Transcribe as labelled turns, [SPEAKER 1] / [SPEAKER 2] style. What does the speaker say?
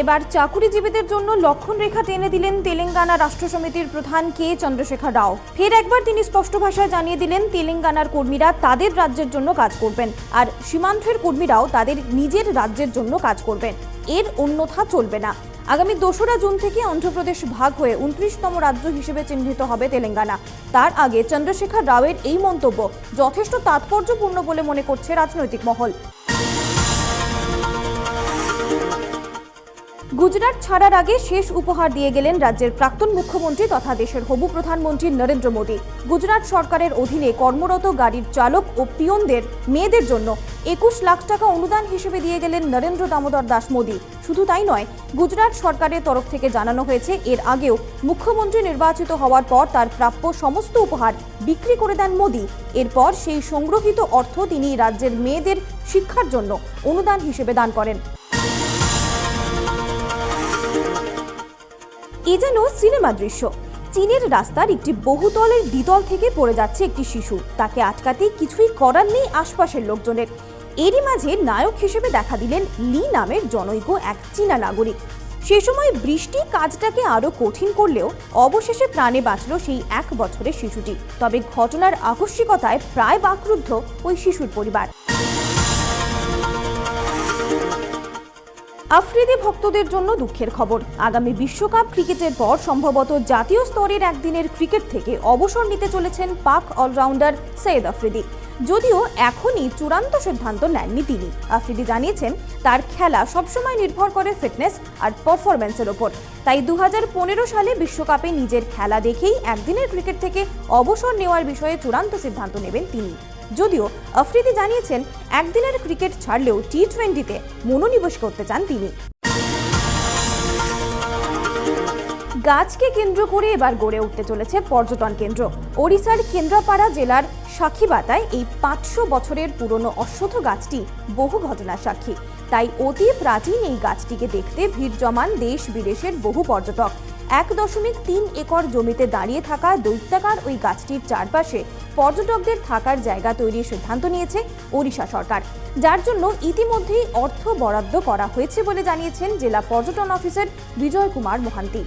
[SPEAKER 1] এবার চাকুরিজীবীদের জন্য লক্ষণ রেখা টেনে দিলেন তেলেঙ্গানা রাষ্ট্র সমিতির প্রধান কে চন্দ্রশেখর রাও। ফের একবার তিনি স্পষ্ট ভাষায় জানিয়ে দিলেন, তেলেঙ্গানার কর্মীরা তাদের রাজ্যের জন্য কাজ করবেন আর সীমান্তের কর্মীরাও তাদের নিজের রাজ্যের জন্য কাজ করবেন। এর অন্যথা চলবে না। আগামী দোসরা জুন থেকে অন্ধ্রপ্রদেশ ভাগ হয়ে উনত্রিশতম রাজ্য হিসেবে চিহ্নিত হবে তেলেঙ্গানা। তার আগে চন্দ্রশেখর রাওয়ের এই মন্তব্য যথেষ্ট তাৎপর্যপূর্ণ বলে মনে করছে রাজনৈতিক মহল। গুজরাট ছাড়ার আগে শেষ উপহার দিয়ে গেলেন রাজ্যের প্রাক্তন মুখ্যমন্ত্রী তথা দেশের হবু প্রধানমন্ত্রী নরেন্দ্র মোদী। গুজরাট সরকারের অধীনে কর্মরত গাড়ির চালক ও পিয়নদের মেয়েদের জন্য একুশ লাখ টাকা অনুদান হিসেবে দিয়ে গেলেন নরেন্দ্র দামোদর দাস মোদী। শুধু তাই নয়, গুজরাট সরকারের তরফ থেকে জানানো হয়েছে, এর আগেও মুখ্যমন্ত্রী নির্বাচিত হওয়ার পর তার প্রাপ্য সমস্ত উপহার বিক্রি করে দেন মোদী। এরপর সেই সংগ্রহিত অর্থ তিনি রাজ্যের মেয়েদের শিক্ষার জন্য অনুদান হিসেবে দান করেন। এ যেন সিনেমা দৃশ্য। চীনের রাস্তার একটি বহুতলের দ্বিতল থেকে পড়ে যাচ্ছে একটি শিশু। তাকে আটকাতে কিছুই করার নেই আশপাশের লোকজনের। এরই মাঝে নায়ক হিসেবে দেখা দিলেন লি নামের জনৈক এক চীনা নাগরিক। সে সময় বৃষ্টি কাজটাকে আরও কঠিন করলেও অবশেষে প্রাণে বাঁচল সেই এক বছরের শিশুটি। তবে ঘটনার আকস্মিকতায় প্রায় বাকরুদ্ধ ওই শিশুর পরিবার। আফ্রিদি ভক্তদের জন্য দুঃখের খবর। আগামী বিশ্বকাপ ক্রিকেটের পর সম্ভবত জাতীয় স্তরের একদিনের ক্রিকেট থেকে অবসর নিতে চলেছেন পাক অলরাউন্ডার সৈয়দ আফ্রিদি। যদিও এখনই চূড়ান্ত সিদ্ধান্ত নেননি তিনি। আফ্রিদি জানিয়েছেন, তার খেলা সবসময় নির্ভর করে ফিটনেস আর পারফরম্যান্সের ওপর। তাই দু হাজার পনেরো সালে বিশ্বকাপে নিজের খেলা দেখেই একদিনের ক্রিকেট থেকে অবসর নেওয়ার বিষয়ে চূড়ান্ত সিদ্ধান্ত নেবেন তিনি। যদিও আফ্রিদি জানিয়েছেন, একদিনের ক্রিকেট ছাড়লেও টি টোয়েন্টিতে মনোনিবেশ করতে চান তিনি। গাছকে কেন্দ্র করে এবার গড়ে উঠতে চলেছে পর্যটন কেন্দ্র। ওড়িশার কেন্দ্রাপাড়া জেলার সাক্ষীবাতায় এই পাঁচশো বছরের পুরনো অশ্বথ গাছটি বহু ঘটনার সাক্ষী। তাই অতি প্রাচীন এই গাছটিকে দেখতে ভিড় জমান দেশ বিদেশের বহু পর্যটক। এক দশমিক তিন একর জমিতে দাঁড়িয়ে থাকা দৈত্যাকার ওই গাছটির চারপাশে পর্যটকদের থাকার জায়গা তৈরির সিদ্ধান্ত নিয়েছে ওড়িশা সরকার। যার জন্য ইতিমধ্যেই অর্থ বরাদ্দ করা হয়েছে বলে জানিয়েছেন জেলা পর্যটন অফিসার বিজয় কুমার মোহান্তি।